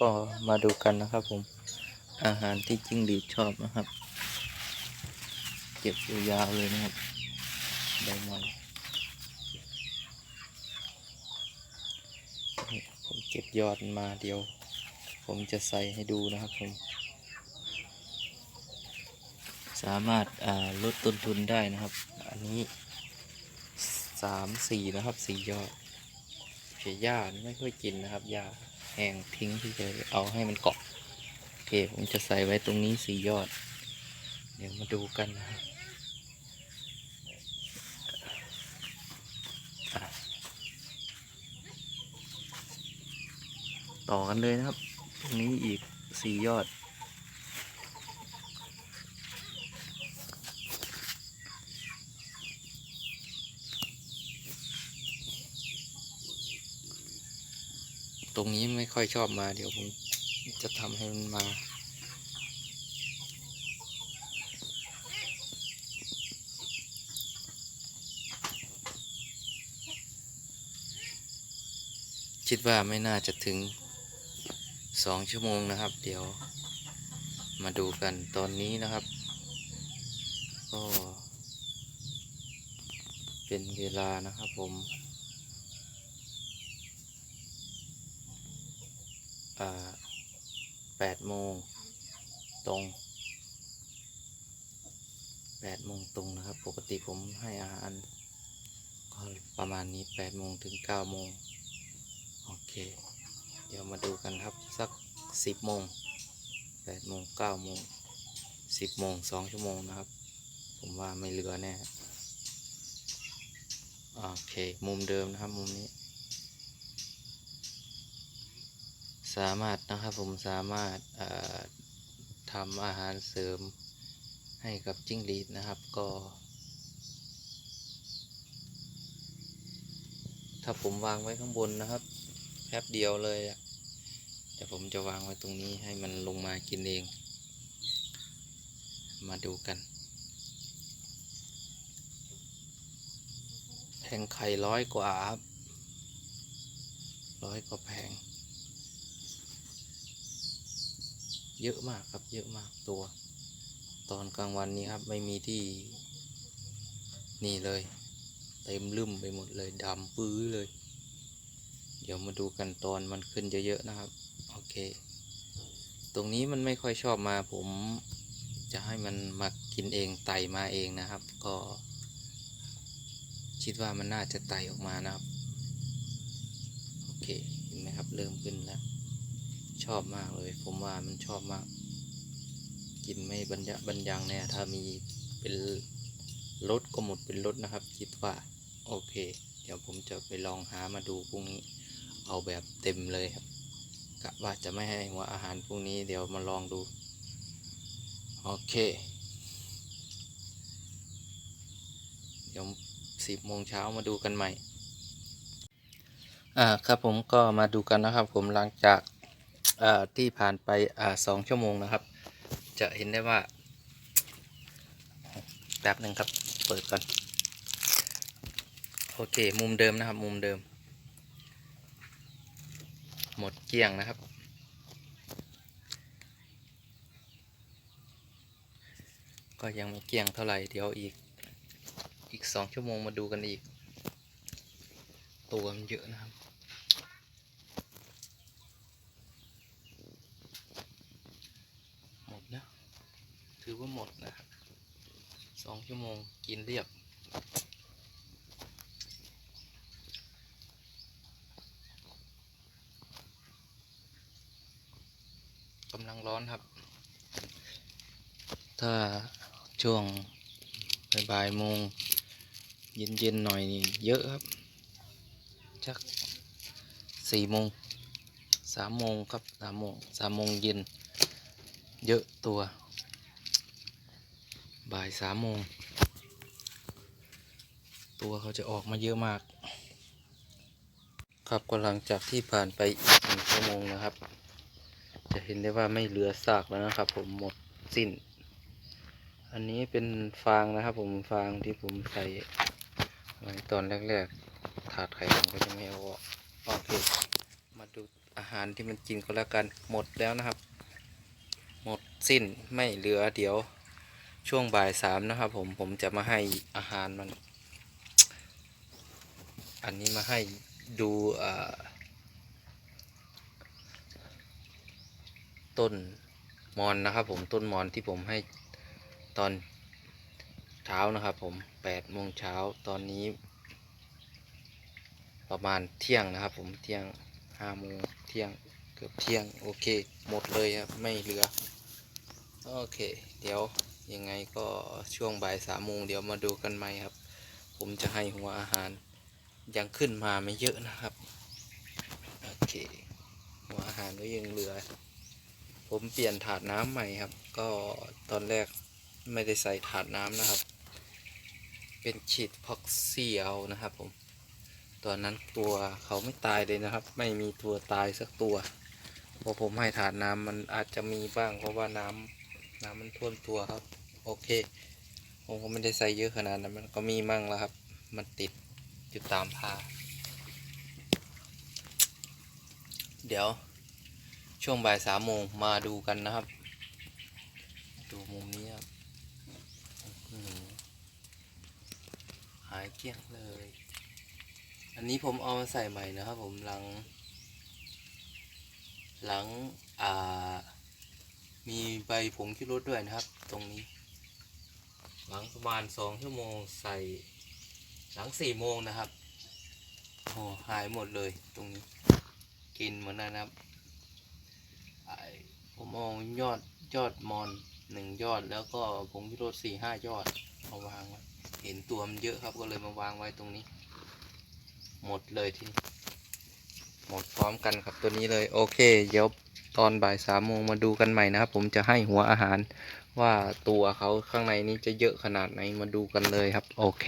ก็มาดูกันนะครับผมอาหารที่จิ้งหรีดชอบนะครับ เก็บยาวๆเลยนะครับใบมอนผมเก็บยอดมาเดียว ผมจะใส่ให้ดูนะครับผม สามารถาลดต้นทุนได้นะครับ อันนี้สามสี่นะครับสี่ยอดเพียหญ้าไม่ค่อยกินนะครับหญ้า แห้งทิ้งที่จะเอาให้มันเกาะโอเคผมจะใส่ไว้ตรงนี้สี่ยอด เดี๋ยวมาดูกันนะครับอะต่อกันเลยนะครับ ตรงนี้อีกสี่ยอด ตรงนี้ไม่ค่อยชอบมาเดี๋ยวผมจะทำให้มันมา คิดว่าไม่น่าจะถึงสองชั่วโมงนะครับ เดี๋ยวมาดูกันตอนนี้นะครับก็เป็นเวลานะครับผม อ่า แปดโมงตรงแปดโมงตรงนะครับ ปกติผมให้อาหารก็ประมาณนี้แปดโมงถึงเก้าโมงโอเค เดี๋ยวมาดูกันครับสักสิบโมงแปดโมงเก้าโมงสิบโมงสองชั่วโมงนะครับ ผมว่าไม่เหลือแน่โอเค มุมเดิมนะครับ มุมนี้ สามารถนะครับผมสามารถทำอาหารเสริมให้กับจิ้งหรีดนะครับก็ ถ้าผมวางไว้ข้างบนนะครับแป๊บเดียวเลยอะแต่ผมจะวางไว้ตรงนี้ให้มันลงมากินเอง มาดูกัน แผงไข่ร้อยกว่าครับร้อยกว่าแผง เยอะมากครับเยอะมากตัว ตอนกลางวันนี้ครับไม่มีที่นี่เลย เต็มลืมไปหมดเลยดำปื้อเลย เดี๋ยวมาดูกันตอนมันขึ้นเยอะๆนะครับ โอเค ตรงนี้มันไม่ค่อยชอบมาผมจะให้มันมากินเองไต่มาเองนะครับ ก็ คิดว่ามันน่าจะไต่ออกมานะครับ โอเคเห็นไหมครับเริ่มขึ้นแล้ว ชอบมากเลย ผมว่ามันชอบมาก กินไม่บรรยะบรรยังเนี่ยถ้ามีเป็นรถก็หมดเป็นรถนะครับ คิดว่า โอเค เดี๋ยวผมจะไปลองหามาดูพรุ่งนี้ เอาแบบเต็มเลยครับกะว่าจะไม่ให้หัวอาหารพรุ่งนี้เดี๋ยวมาลองดู โอเคเดี๋ยวสิบโมงเช้ามาดูกันใหม่อ่าครับผมก็มาดูกันนะครับผมหลังจาก ที่ผ่านไปอสองชั่วโมงนะครับ จะเห็นได้ว่าแป๊บหนึ่งครับ เปิดก่อน โอเค มุมเดิมนะครับ มุมเดิม หมดเกลี้ยงนะครับ ก็ยังไม่เกลี้ยงเท่าไหร่ เดี๋ยวอีก อีกสองชั่วโมงมาดูกันอีก ตัวมันเยอะนะครับ หมดแล้ว ถือว่าหมดนะครับสองชั่วโมงกินเรียบ กำลังร้อนครับ ถ้าช่วงบ่ายโมงเย็นๆหน่อยนี่เยอะครับจักสี่โมงสามโมงครับสามโมงสามโมงเย็นเยอะตัว บ่ายสามโมง ตัวเขาจะออกมาเยอะมาก ครับก็หลังจากที่ผ่านไปอีกหนึ่งชั่วโมงนะครับ จะเห็นได้ว่าไม่เหลือซากแล้วนะครับ ผมหมดสิ้น อันนี้เป็นฟางนะครับ ผมฟางที่ผมใส่ไว้ตอนแรกๆ ถาดไข่ผมก็จะไม่เอาออกโอเคมาดูอาหารที่มันกินก็แล้วกันหมดแล้วนะครับ หมดสิ้นไม่เหลือเดี๋ยว ช่วงบ่ายสามนะครับผมผมจะมาให้อาหารมัน อันนี้มาให้ดูต้นมอนนะครับผมต้นมอนที่ผมให้ตอนเช้านะครับผมแปดโมงเช้าตอนนี้ ประมาณเที่ยงนะครับ ผมเที่ยงห้าโมงเที่ยงเกือบเที่ยงโอเค หมดเลยครับไม่เหลือ โอเค เดี๋ยว ยังไงก็ช่วงบ่ายสามโมงเดี๋ยวมาดูกันใหม่ครับ ผมจะให้หัวอาหาร ยังขึ้นมาไม่เยอะนะครับ โอเค หัวอาหารก็ยังเหลือ ผมเปลี่ยนถาดน้ำใหม่ครับ ก็ตอนแรกไม่ได้ใส่ถาดน้ำนะครับ เป็นฉีดพ็อกซี่เอานะครับผมตอนนั้นตัวเขาไม่ตายเลยนะครับ ไม่มีตัวตายสักตัวพอผมให้ถาดน้ำมันอาจจะมีบ้างเพราะว่าน้ำ น้ำมันท่วมตัวครับ โอเค ผมก็ไม่ได้ใส่เยอะขนาดนั้นมันก็มีมั่งแล้วครับ มันติดอยู่ตามผ้า เดี๋ยวช่วงบ่ายสามโมงมาดูกันนะครับ ดูมุมนี้ครับหายเกลี้ยงเลย อันนี้ผมเอามาใส่ใหม่นะครับผมหลัง หลังอ่า มีใบผงชูรสด้วยนะครับ ตรงนี้ หลังประมาณสองชั่วโมงใส่หลังสี่โมงนะครับโอ้หายหมดเลยตรงนี้ กินเหมือนกันนะครับผมเอายอดยอดมอนหนึ่งยอดแล้วก็ผงชูรสสี่ห้ายอดเอาวางไว้เห็นตัวมันเยอะครับก็เลยมาวางไว้ตรงนี้ หมดเลยทีนี้หมดพร้อมกันครับตัวนี้เลย โอเคเดี๋ยว ตอนบ่ายสามโมงมาดูกันใหม่นะครับ ผมจะให้หัวอาหารว่าตัวเขาข้างในนี้จะเยอะขนาดไหนมาดูกันเลยครับ โอเค